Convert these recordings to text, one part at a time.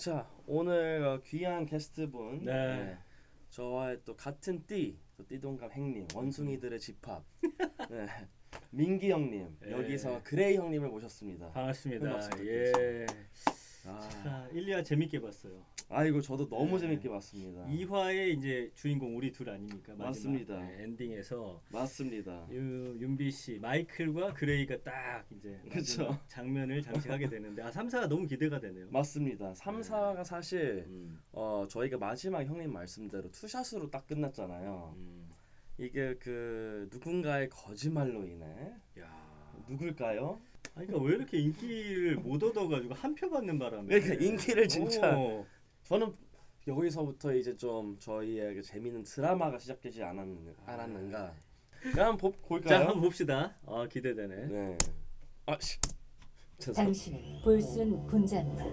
자 오늘 어, 귀한 게스트분 네. 저와의 또 같은 띠, 또 띠동갑 행님, 원숭이들의 집합 네. 민기 형님 네. 여기서 그레이 형님을 모셨습니다. 반갑습니다. 큰 박수 예. 아, 자, 1, 2화 재밌게 봤어요. 아이고 저도 너무 네. 재밌게 봤습니다. 2화의 이제 주인공 우리 둘 아닙니까? 마지막. 맞습니다. 네, 엔딩에서 맞습니다. 유, 윤비 씨, 마이클과 그레이가 딱 이제 그쵸. 장면을 장식하게 되는데 아 3, 4가 너무 기대가 되네요. 맞습니다. 3, 4가 사실 음, 어, 저희가 마지막 형님 말씀대로 투샷으로 딱 끝났잖아요. 음. 이게 그 누군가의 거짓말로 인해 야. 누굴까요? 아니 그러니까 왜 이렇게 인기를 못 얻어가지고 한 표 받는 바람에 그러니까 인기를 진짜 오. 저는 여기서부터 이제 좀 저희의 그 재미있는 드라마가 시작되지 않았, 않았는가. 그럼 한번 보, 자 볼까요? 한번 봅시다. 아 기대되네. 네. 아 씨. 당신은 불순 분자입니다.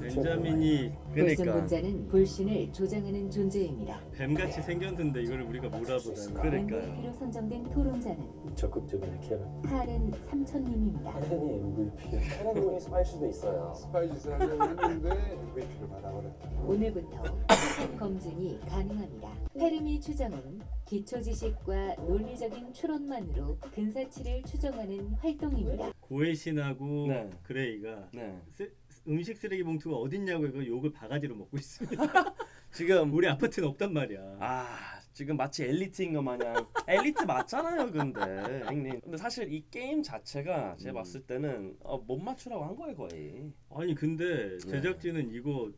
벤자민이 불순 그러니까 분자는 불신을 조장하는 존재입니다. 뱀같이 생겼는데 이걸 우리가 몰아보다니. 그러니까요. MVP로 선정된 토론자는 적극적인 캐런 카렌 삼천님입니다. 캐런이 MVP 캐런이 스파일 수도 있어요 스파이 짓을 하려고 했는데 MVP를 받아버렸다. 오늘부터 수석 검증이 가능합니다. 페르미 추정은 기초 지식과 논리적인 추론만으로 근사치를 추정하는 활동입니다. 고해신하고 네. 그레이가 네. 쓰, 음식 쓰레기 봉투가 어딨냐고 해서 욕을 바가지로 먹고 있습니다. 지금 우리 아파트는 없단 말이야. 아 지금 마치 엘리트인 것 마냥 엘리트 맞잖아요, 근데 형님. 근데 사실 이 게임 자체가 제가 음. 봤을 때는 어, 못 맞추라고 한 거예요 거의. 아니 근데 네. 제작진은 이거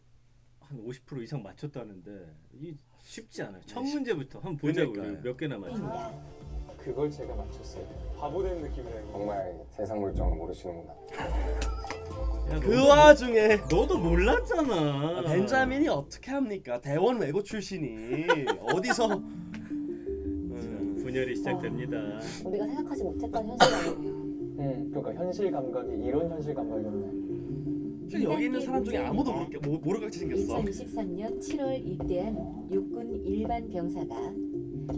한 50% 이상 맞췄다는데 이 쉽지 않아요. 첫 네, 쉽- 문제부터 한번 보자고 그러니까요. 우리 몇 개나. 입니다. 그걸 제가 맞췄어요 바보 된 느낌이에요 정말 세상 물정을 모르시는구나. 야, 그 너도, 와중에 너도 몰랐잖아. 아, 벤자민이 어떻게 합니까? 대원 외고 출신이 어디서? 음, 분열이 시작됩니다. 우리가 생각하지 못했던 현실 아니에요. 응 그러니까 현실 감각이 이런 현실 감각이었네 지금 여기 있는 사람 중에 아무도 모르게 모- 모르같이 생겼어. 2023년 7월 입대한 육군 일반 병사가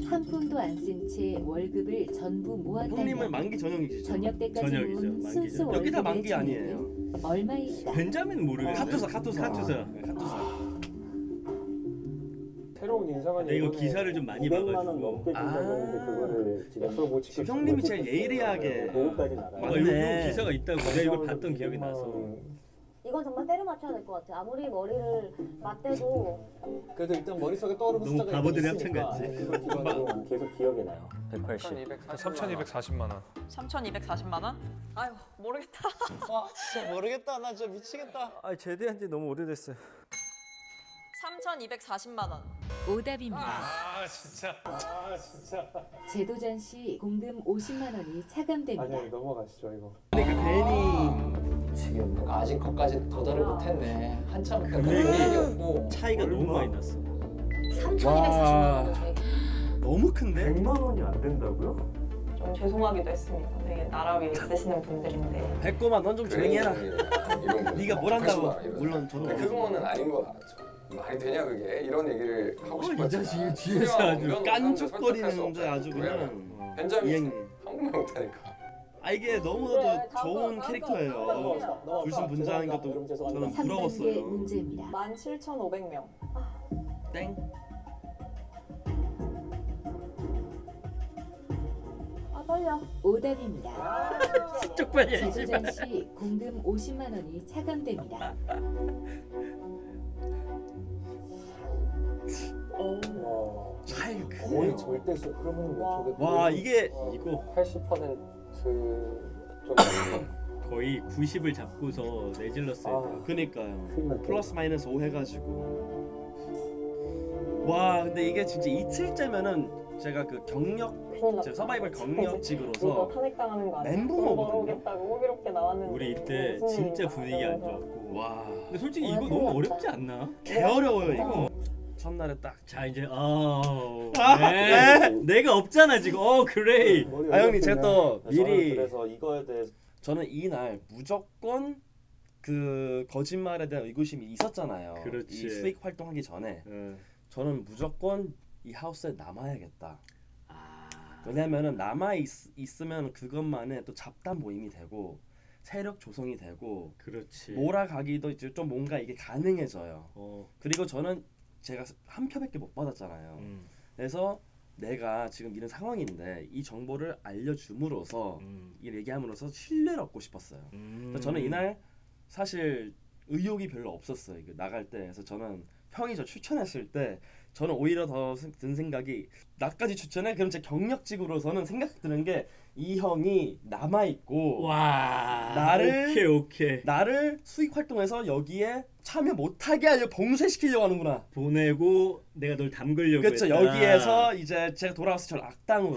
한 푼도 안 쓴 채 월급을 전부 형님은 모았다면 만기 전형이시죠? 저녁 때까지 저녁이죠. 모은 만기 순수 저녁. 여기 다 월급의 만기 아니에요. 얼마일까? 벤자민 모르겠네. 카투사 카투사 카투사. 네, 카투사. 새로운 인상한 야, 이거 기사를 좀 많이 200만 봐가지고. 넘게 아. 준다는데 그거를 약속을 못 지킬 지금 형님이 못 제일. 예리하게. 그거까지는 알아요. 아, 맞네. 요, 요 기사가 있다고 내가 이걸 봤던 기억이 200만 나서. 원. 이건 정말 때려 맞춰야 될 것 같아. 아무리 머리를 맞대도 그래도 일단 머릿속에 떠오르는 너무 숫자가 일단 있으니까 합창 같지? 기반으로 계속 기억이 나요 180 3,240만 원. 3,240만 원? 아유 모르겠다. 와 진짜 모르겠다 나 진짜 미치겠다 아 제대한 지 너무 오래됐어요. 3,240만 원. 오답입니다. 아 진짜. 아 진짜 제도전 시 공금 50만 원이 차감됩니다. 아니 넘어가시죠 이거 그러니까 괜히 지금 아직 거까지 도달을 못했네 한참 그 금액이 금액이었고 차이가 너무 많이 났어. 3,240만 원을 저희 너무 큰데? 100만 원이 안 된다고요? 좀 죄송하기도 했습니다. 되게 나라 위에 있으시는 분들인데. 백고만 넌 좀 조용해라. 네가 네가 뭘 한다고? 물론 저도 그거는 아닌 거 알았죠. 말이 되냐 그게 이런 얘기를 하고 어, 이 싶었지. 자식이 뒤에서 아주 깐죽거리는 데 아주 그냥 벤자민 이행님. 한국말 못하니까. 아 이게 너무나도 좋은 캐릭터예요. 불순 분자인 것도 저는 3단계 부러웠어요. 문제입니다. 17,500명. 땡. 아 떨려. 오답입니다. 쪽팔려. 제도전 시 공금 50만 원이 차감됩니다. 와 차이 거의 크네요. 절대수 그러면 몇와 이게 이거 80% 쪽이 거의 90을 잡고서 내질렀어요. 아. 그니까요. 큰일 났다. 플러스 마이너스 5 해가지고. 와 근데 이게 진짜 이틀째면은 제가 그 경력 큰일 났다. 제가 서바이벌 이거 경력직으로서 탄핵당하는 거 아니야? 멘붕 돈 오거든요. 벌어오겠다고 호기롭게 나왔는데. 우리 이때 무슨 진짜. 분위기 안 좋았고. 와 근데 솔직히 이거 와, 너무 어렵지 않나? 개 어려워요 이거. 첫날에 딱. 자 이제 아, 아, 네. 내가 없잖아 지금. 어 그레이. 아 형님 제가 또 저는 미리 그래서 이거에 대해서 저는 이날 무조건 그 거짓말에 대한 의구심이 있었잖아요. 그렇지. 이 수익 활동하기 전에 어. 저는 무조건 이 하우스에 남아야겠다. 아. 왜냐면은 남아 있, 있으면 그것만의 또 잡담 모임이 되고 세력 조성이 되고 그렇지. 몰아가기도 이제 좀 뭔가 이게 가능해져요. 어. 그리고 저는 제가 한 표밖에 못 받았잖아요. 음. 그래서 내가 지금 이런 상황인데 이 정보를 알려줌으로써 음. 이 얘기함으로써 신뢰를 얻고 싶었어요. 음. 그래서 저는 이날 사실 의욕이 별로 없었어요. 이거 나갈 때. 그래서 저는 형이 저 추천했을 때 저는 오히려 더 든 생각이 나까지 추천해? 그럼 제 경력직으로서는 생각 드는 게 이 형이 남아 있고 와. 나를- 오케이 오케이. 나를 수익 활동에서 여기에 참여 못하게 하려 봉쇄시키려고 하는구나. 보내고 내가 널 담그려고 그렇죠. 했다. 여기에서 이제 제가 돌아와서 저를 악당으로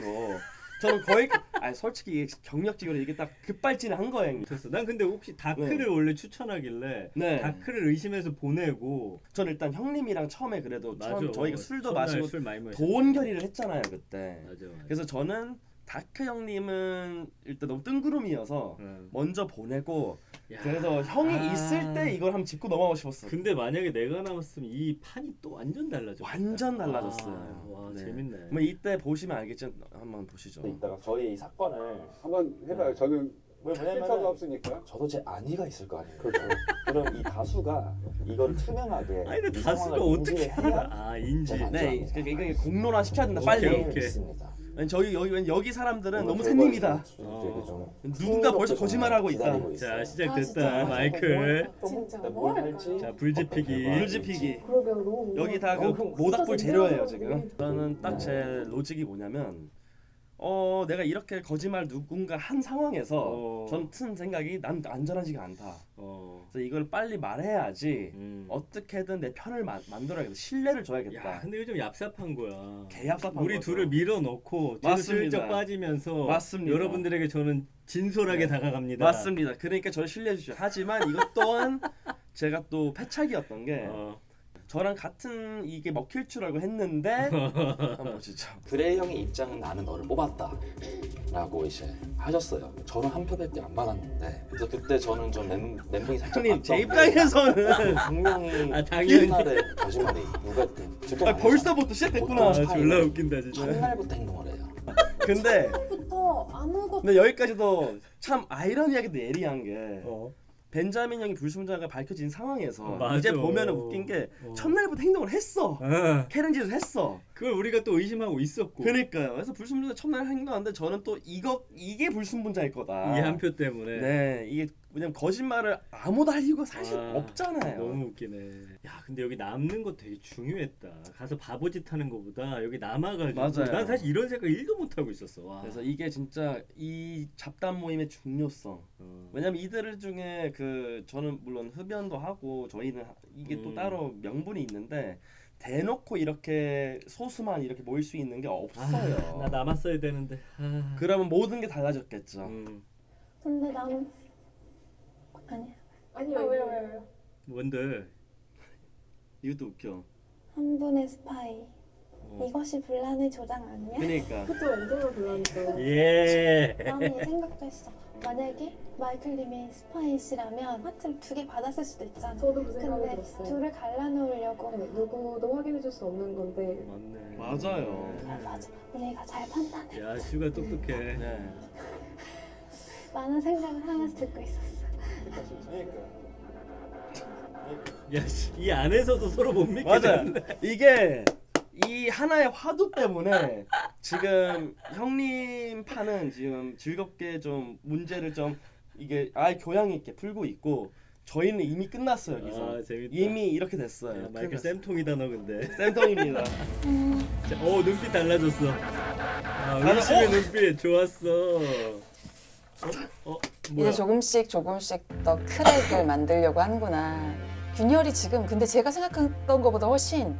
저는 거의 그- 아니 솔직히 경력직으로 이게 딱 급발진을 한 거예요. 됐어. 난 근데 혹시 다크를 원래 추천하길래 네. 다크를 의심해서 보내고 저는 일단 형님이랑 처음에 그래도 처음 맞아. 저희가 술도 마시고 술 많이 마셨. 돈 결의를 했잖아요 그때. 맞아 맞아. 그래서 저는 다크 형님은 일단 너무 뜬구름이어서 응. 먼저 보내고 야. 그래서 형이 아. 있을 때 이걸 한번 짚고 넘어가고 싶었어. 요 근데 만약에 내가 나왔으면 이 판이 또 완전 달라졌. 완전 달라졌어요. 와, 네. 재밌네. 뭐 이때 보시면 알겠죠. 한번 보시죠. 이따가 저희 이 사건을 한번 해봐요. 저는 왜 필터가 뭐냐면 없으니까. 저도 제 안위가 있을 거 아니에요. 그렇죠. 그럼 이 다수가 이걸 투명하게 아니 근데 이 다수가 상황을 어떻게 알아? 해야 아 인지. 네, 그러니까 이거 공론화 시켜야 된다 빨리. 오케이, 오케이. 있습니다. 왜냐면 저기 여기 왜냐면 여기 사람들은 너무 샌님이다. 결과를 되게 좀 누군가 벌써 거짓말하고 있다. 자 아, 시작됐다 진짜. 마이클. 진짜 일단 뭐뭘 할까? 할지 자 불지피기. 물지피기. 그러게요 너무 여기 다그 어, 형 모닥불 재료예요 지금. 저는 딱 제 로직이 뭐냐면 어 내가 이렇게 거짓말 누군가 한 상황에서 어. 전 튼 생각이 난 안전하지가 않다. 어. 그래서 이걸 빨리 말해야지 음. 어떻게든 내 편을 마, 만들어야겠다. 신뢰를 줘야겠다. 야 근데 요즘 얍삽한 거야. 개얍삽한 우리 거죠. 둘을 밀어넣고 맞습니다. 슬쩍 빠지면서 맞습니다. 여러분들에게 저는 진솔하게 네. 다가갑니다. 맞습니다. 그러니까 저를 신뢰해 주죠. 하지만 이것 또한 제가 또 패착이었던 게 어. 저랑 같은 이게 먹힐 줄 알고 했는데 한번 보시죠. 그레이 형의 입장은 나는 너를 뽑았다 라고 이제 하셨어요 저는 한 표밖에 안 받았는데 그래서 그때 저는 좀 멘, 멘붕이 살짝 형님 제 왔던 게 입장에서는 분명히 아, 당연히. 옛날에 거짓말이 누가 들켰 아, 벌써부터 시작됐구나. 아, 졸라 웃긴다 진짜. 첫날부터 행동을 해요 근데 부터 아무것도 근데 여기까지도 참 아이러니하게도 예리한 게 어. 벤자민 형이 불순자가 밝혀진 상황에서 어, 맞아. 이제 보면은 웃긴 게 어. 첫날부터 행동을 했어. 아, 캐렌지도 했어. 그걸 우리가 또 의심하고 있었고 그러니까요. 그래서 불순분자 첫날 행동하는데 저는 또 이거 이게 불순분자일 거다. 이 한 표 때문에 네, 이게 왜냐면 거짓말을 아무도 할 이유가 사실 아, 없잖아요. 너무 웃기네. 야 근데 여기 남는 거 되게 중요했다. 가서 바보짓 하는 거보다 여기 남아가지고 맞아요. 난 사실 이런 생각 1도 못 하고 있었어. 와. 그래서 이게 진짜 이 잡담 모임의 중요성. 어. 왜냐면 이들 중에 그 저는 물론 흡연도 하고 저희는 하- 이게 또 음. 따로 명분이 있는데 대놓고 이렇게 소수만 이렇게 모일 수 있는 게 없어요. 나 남았어야 되는데. 아. 그러면 모든 게 달라졌겠죠. 음, 근데 나는 아니야 아니요 왜요 왜요. 뭔데? 이것도 웃겨. 한 분의 스파이 어. 이것이 분란의 조장 아니야? 그러니까 그쵸 완전 불안이죠. 예. 나는 이 생각도 했어 만약에 마이클 님이 스파이시라면 하트를 두 개 받았을 수도 있잖아 저도 그 생각이 근데 들었어요. 둘을 갈라놓으려고 네, 누구도 확인해줄 수 없는 건데 맞네. 맞아요. 아, 맞아 우리가 잘 판단해 야 슈가 똑똑해. 네. 많은 생각을 하면서 듣고 있었어 야, 씨, 이 안에서도 서로 못 믿게 맞아요. 되는데. 이게 이 하나의 화두 때문에 지금 형님 파는 지금 즐겁게 좀 문제를 좀 이게 아 교양 있게 풀고 있고 저희는 이미 끝났어요 여기서 아 재밌다. 이미 이렇게 됐어요. 야, 마이클 쌤통이다 너 근데. 쌤통입니다. 자, 어 눈빛 달라졌어. 아, 나는- 의심의 어? 눈빛 좋았어. 어, 어 뭐야? 이제 조금씩 조금씩 더 크랙을 만들려고 하는구나. 균열이 지금 근데 제가 생각했던 것보다 훨씬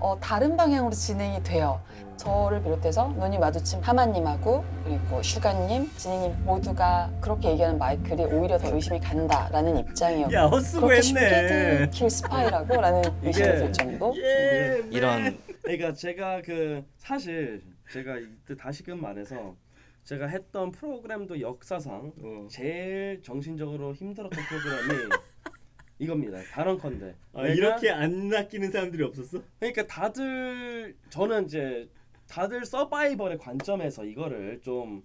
어, 다른 방향으로 진행이 돼요. 저를 비롯해서 눈이 마주친 하마님하고 그리고 슈가님, 지니님 모두가 그렇게 얘기하는 마이클이 오히려 더 의심이 간다라는 입장이었고 야 헛수고 그렇게 쉽게 했네. 킬 스파이라고 라는 의심이 이게- 들 정도. 예. 이런 그러니까 제가 그 사실 제가 이때 다시금 말해서 제가 했던 프로그램도 역사상 어. 제일 정신적으로 힘들었던 프로그램이 이겁니다. 단언컨대. 아, 이렇게 안 낚이는 사람들이 없었어? 그러니까 다들 저는 이제 다들 서바이벌의 관점에서 이거를 좀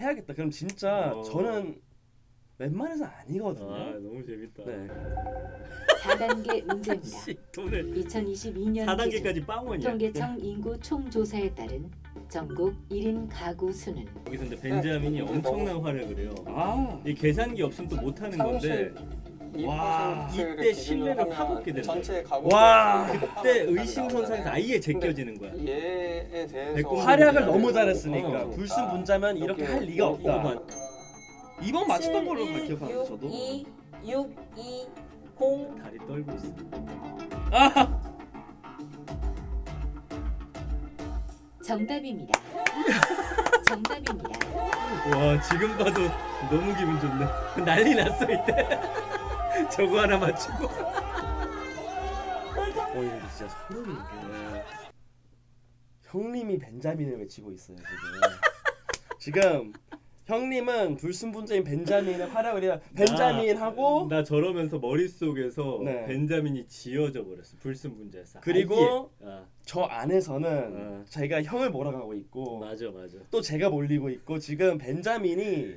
해야겠다. 그럼 진짜 어. 저는 웬만해서는 아니거든요. 아 너무 재밌다. 네. 4단계 문제입니다. 씨, 돈을 2022년 기준 4단계까지 빵원이야. 통계청 인구 총조사에 따른 전국 1인 가구 수는 여기서 근데 벤자민이 엄청난 활약을 해요. 아 이 계산기 없으면 또 못하는 건데 와, 이때 신뢰를 파먹게 된다. 전체 가구 와, 그때 의심 선상에서 아예 제껴지는 거야. 얘에 대해서 백공 활약을 너무 잘했으니까 어. 불순 분자면 이렇게 할 리가 없다. 봐. 이번 맞췄던 걸로 기억하는데 저도. 2, 6, 2, 0. 다리 떨고 있어. 정답입니다. 정답입니다. 와 지금 봐도 너무 기분 좋네. 난리 났어 이때. 저거 하나 맞추고. 어 이거 진짜 소름이 돋네. 형님이 벤자민을 외치고 있어요 지금. 지금 형님은 불순분자인 벤자민의 활약을 해야 벤자민 하고 나 저러면서 머릿속에서 네. 벤자민이 지어져 버렸어. 불순분자에서. 그리고 아예. 아, 저 안에서는 어. 제가 형을 몰아가고 있고 맞아 맞아. 또 제가 몰리고 있고 지금 벤자민이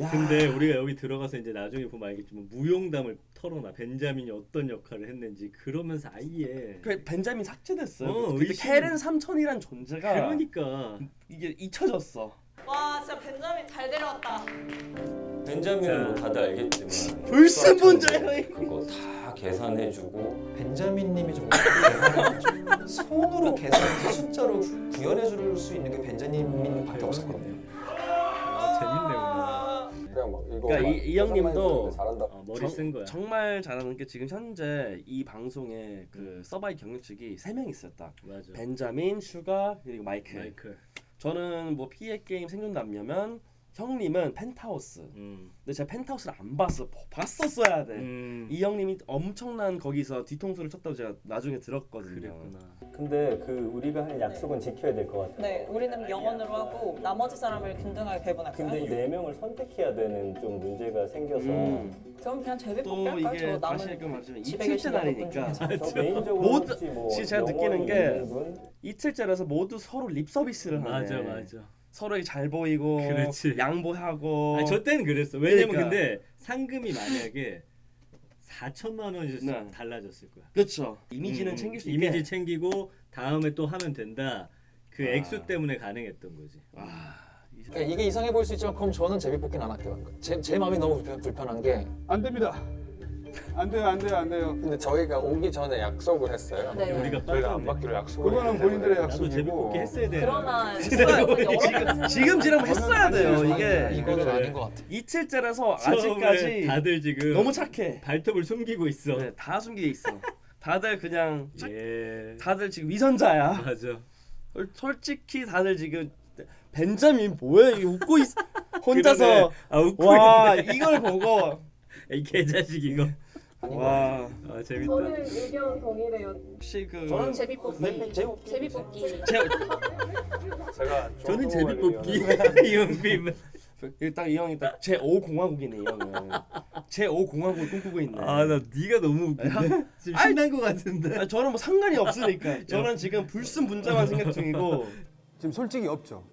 야 근데 우리가 여기 들어가서 이제 나중에 보면 알겠지만 무용담을 털어놔. 벤자민이 어떤 역할을 했는지 그러면서 아예. 그 벤자민 삭제됐어요. 어, 그때 의심- 캐른 삼천이란 존재가 그러니까 이게 잊혀졌어. 벤자민 잘 데려왔다. 벤자민은 뭐 다들 알겠지만 불순 분자예요. 그거 다 계산해주고 벤자민님이 좀 계산을 손으로 계산해서 숫자로 구현해 줄 수 있는 게 벤자민밖에 없었거든요. 아. 그냥 막 이거 그러니까 막 이- 이 형님도 잘한다. 어, 머리 정- 쓴 거야. 정말 잘하는 게 지금 현재 이 방송에 그 서바이 경력직이 세명 있어요 딱. 맞아. 벤자민, 슈가 그리고 마이클. 마이클. 저는 뭐 피해 게임 생존남녀면 형님은 펜타우스. 음. 근데 제가 펜타우스를 안 봤어. 봤었어야 돼. 음. 이 형님이 엄청난 거기서 뒤통수를 쳤다고 제가 나중에 들었거든요. 그랬구나. 근데 그 우리가 한 약속은 지켜야 될 것 같아. 네, 우리는 영원으로 하고 나머지 사람을 균등하게 배분할까요? 근데 이네 명을 선택해야 되는 좀 문제가 생겨서 음. 그럼 그냥 제비 뽑기 또 할까요? 이게 저 다시 남은 집에 이틀째 계신 여러분 날이니까 중에서. 저 개인적으로 모두- 혹시 뭐 제가 느끼는 영원히 게 있는 분? 이틀째라서 모두 서로 립 서비스를 하네. 맞아 맞아. 서로에게 잘 보이고 그렇지. 양보하고. 아, 저 때는 그랬어. 왜냐면 그러니까. 근데 상금이 만약에 4천만 원이었으면 네. 달라졌을 거야. 그렇죠. 이미지는 음, 챙길 수 이미지 있게. 챙기고 다음에 또 하면 된다. 그 아. 액수 때문에 가능했던 거지. 아, 이- 그러니까 이게 이상해 보일 수 있지만 그럼 저는 제비뽑기는 안 할게요. 제, 제 마음이 너무 불편, 불편한 게 안 됩니다. 안 돼요, 안 돼요, 안 돼요. 근데 저희가 오기 전에 약속을 했어요. 네. 우리가 저희가 안. 받기로 약속을 그거는 했기 본인들의. 나도 제비 뽑기 했어야 돼. 그러나 지금 지금처럼 했어야 돼요. 이게 이거는. 아닌 것 같아. 이틀째라서 아직까지 다들 지금 너무 착해. 발톱을 숨기고 있어. 네, 다 숨겨 있어. 다들 그냥 착- 예. 다들 지금 위선자야. 맞아. 솔- 솔직히 다들 지금 벤자민 뭐야? 이거 웃고 있 혼자서 그러네. 아 웃고 와 있네. 이걸 보고 이 개자식 이거. 와 아 재밌다. 의견 동일해요. 혹시 그 저는 제비 뽑기. 네, 제비 제비 뽑기. 제, 제가 저는 제비 뽑기. 이은빔. 일단 이 형이 딱 제 5 공화국이네 이 형은 제 5 공화국을 꿈꾸고 있네. 아나 네가 너무 웃긴데. 지금 아이. 신난 거 같은데. 아, 저는 뭐 상관이 없으니까 저는 지금 불순 분자만 생각 중이고 지금 솔직히 없죠.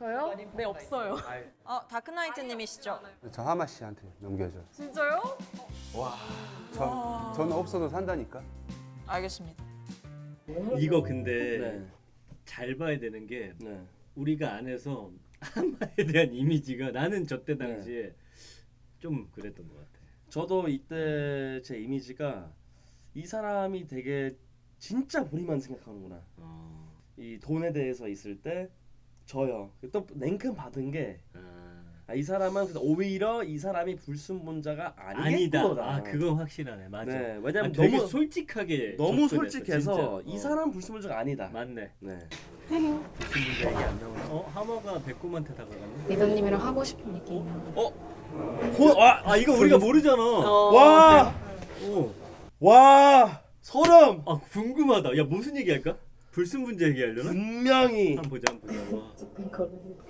저요? 네, 없어요. 아, 다크나이트님이시죠? 저 하마 씨한테 넘겨줘. 진짜요? 저 저는 없어도 산다니까. 알겠습니다. 이거 근데 네. 잘 봐야 되는 게 네. 우리가 안에서 하마에 대한 이미지가 나는 저때 네. 당시에 좀 그랬던 것 같아. 저도 이때 제 이미지가 이 사람이 되게 진짜 본인만 생각하는구나. 어. 이 돈에 대해서 있을 때 저요. 또 냉큼 받은 게 아, 아, 이 사람은 그래서 오히려 이 사람이 불순분자가 아니다. 아니겠구나. 아 그건 확실하네. 맞아. 네, 왜냐면 아, 되게 너무 솔직하게 너무 접근했어, 솔직해서 진짜. 이 어. 사람 불순분자가 아니다. 맞네. 네. 무슨 얘기 안 나오나? 어 하마가 백곰한테 다가갔네. 리더님이랑 하고 싶은 얘기. 호, 와, 아 이거 우리가 모르잖아. 와, 오. 와, 소름. 아 궁금하다. 야 무슨 얘기할까? 불순분자 얘기하려나? 분명히 한번 보자 한번 보자.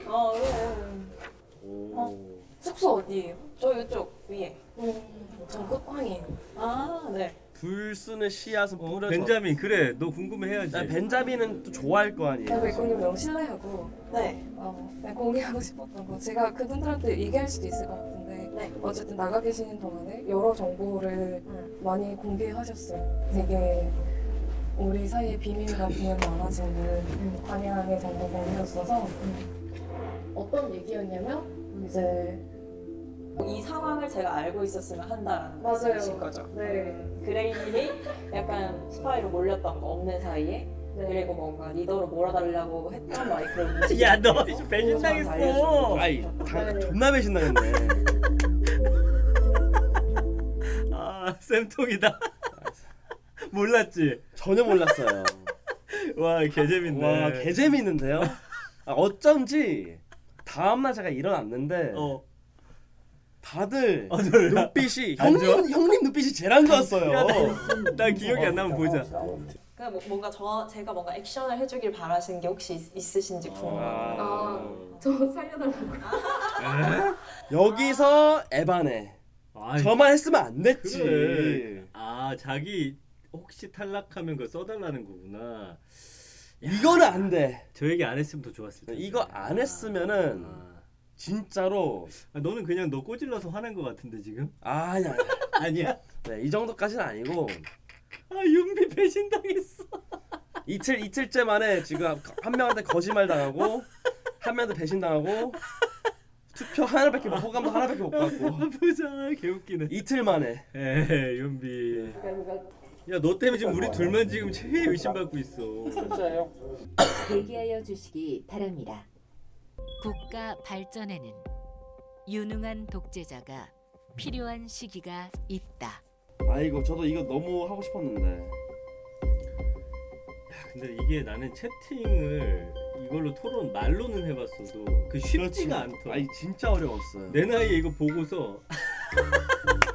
와. 어, 네. 오. 숙소 어디예요? 저 이쪽 위에. 저 끝방이에요. 아, 네. 불순의 씨앗은 어, 뿌려져. 벤자민 그래 너 궁금해 해야지. 아, 벤자민은 또 좋아할 거 아니에요. 제가 백공님 너무 신뢰하고 네. 어, 네, 공개하고 싶었던 거 제가 그분들한테 얘기할 수도 있을 것 같은데 네. 어쨌든 나가 계시는 동안에 여러 정보를 음. 많이 공개하셨어요. 되게 우리 사이에 비밀 같은 많아지는 관여하는 정보가 올렸어서 어떤 얘기였냐면 이제 이 상황을 제가 알고 있었으면 한다라는 맞아요. 말씀이신 거죠. 네. 그레이님이 약간 스파이로 몰렸던 거 없는 사이에 네. 그리고 뭔가 리더로 몰아달라고 했던 마이크를 움직이는 야, 너 거. 배신당했어. 알려주고 아이 다, 존나 배신당했네. 아 쌤통이다. 몰랐지. 전혀 몰랐어요. 와 개재밌네. 와 개재밌는데요. 아, 어쩐지 다음날 제가 일어났는데 어. 다들 어, 놀라. 눈빛이 안 좋아? 형님 형님 눈빛이 제일 안 좋았어요. 야, 나, 나 기억이 안 나면 보자. 그러니까 뭐- 뭔가 저 제가 뭔가 액션을 해주길 바라신 게 혹시 있, 있으신지 궁금해요. 아, 저 살려달라고. 여기서 에바네. 아이, 저만 했으면 안 됐지. 그래. 아 자기 혹시 탈락하면 그거 써달라는 거구나. 이거는 안 돼. 저 얘기 안 했으면 더 좋았을 텐데. 이거 안 했으면은 아. 진짜로 아, 너는 그냥 너 꼬질러서 화낸 거 같은데 지금? 아니야. 아니야? 네, 이 정도까지는 아니고 아 윤비 배신당했어. 이틀 이틀째 만에 지금 한 명한테 거짓말 당하고 한 명한테 배신 당하고 투표 하나밖에 못 호감도 하나밖에 못 받고 아, 보자 개웃기네. 이틀 만에 에이 윤비. 야 너 때문에 지금 우리 둘만 지금 최애 의심받고 있어. 진짜예요? 대기하여 주시기 바랍니다. 국가 발전에는 유능한 독재자가 필요한 시기가 있다. 아이고 저도 이거 너무 하고 싶었는데 근데 이게 나는 채팅을 이걸로 토론 말로는 해봤어도 그 쉽지가 않더. 아니 진짜 어려웠어요. 내 나이에 이거 보고서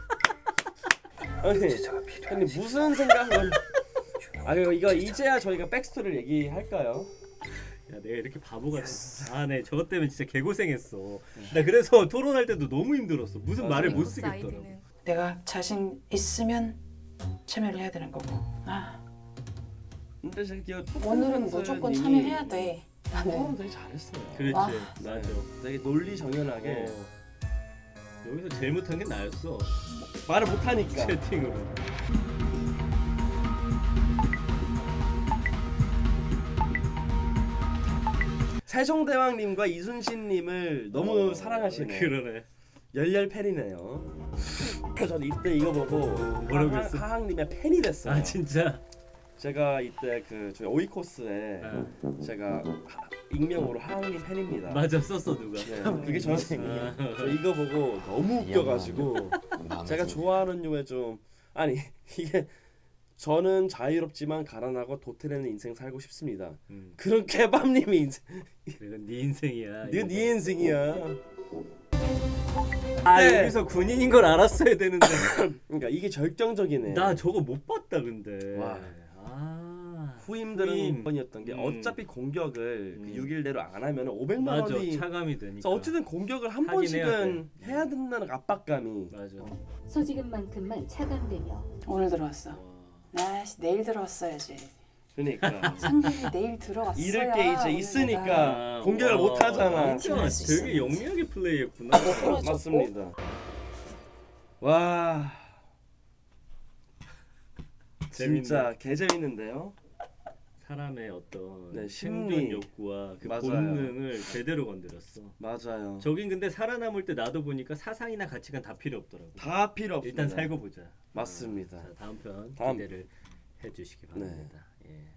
아니, 아니 무슨 생각을 아유 이거 이제야 저희가 백스토리를 얘기할까요? 야 내가 이렇게 바보 같아. 아네 저것 때문에 진짜 개고생했어. 나 그래서 토론할 때도 너무 힘들었어. 무슨 말을 못 쓰겠더라고. 내가 자신 있으면 참여를 해야 되는 거고. 아, 근데 제가 오늘은 무조건 참여해야 돼. 나는. 토론 되게 잘했어요. 그렇지 아. 맞아. 되게 논리 정연하게 어. 여기서 제일 못한 게 나였어. 말을 못하니까 채팅으로. 세종대왕님과 이순신님을 너무 사랑하시네. 그러네. 열렬 팬이네요. 저는 이때 이거 보고 뭐라고 했어? 하항님의 팬이 됐어요. 아 진짜. 제가 이때 그 저희 오이코스에 제가 하- 익명으로 하항님 팬입니다. 맞아 썼어 누가. 네, 그게 저한테 아. 저 이거 보고 너무 웃겨가지고 제가 좋아하는 요에 좀 아니 이게 저는 자유롭지만 가난하고 도태되는 인생 살고 싶습니다. 음. 그런 개밥님이 인생, 이건 네 인생이야. 네, 이거. 네 인생이야. 아 네. 여기서 군인인 걸 알았어야 되는데. 그러니까 이게 절정적이네. 나 저거 못 봤다 근데. 와. 아. 후임들은 후임. 번이었던 게 음. 어차피 공격을 그 음. 6일 내로 안 하면 500만 맞아 원이 차감이 되니까. 그래서 어쨌든 공격을 한 하긴 해야 번씩은 해야, 된다는 압박감이 맞아. 소지금만큼만 차감되며 오늘 들어왔어. 와. 나 씨, 내일 들어왔어야지. 그러니까 상금이 내일 들어왔어야. 잃을 게 이제 오늘 있으니까 아, 공격을 와, 못 하잖아. 되게 영리하게 플레이했구나. 풀어줬고. 맞습니다. 와 진짜 개 재밌는데요. 사람의 어떤 네, 생존 심리. 욕구와 그 맞아요. 본능을 제대로 건드렸어. 맞아요. 저긴 근데 살아남을 때 나도 보니까 사상이나 가치관 다 필요 없더라고. 다 필요 없습니다. 일단 살고 보자. 맞습니다. 자, 다음 편 다음. 기대를 해주시기 바랍니다. 예.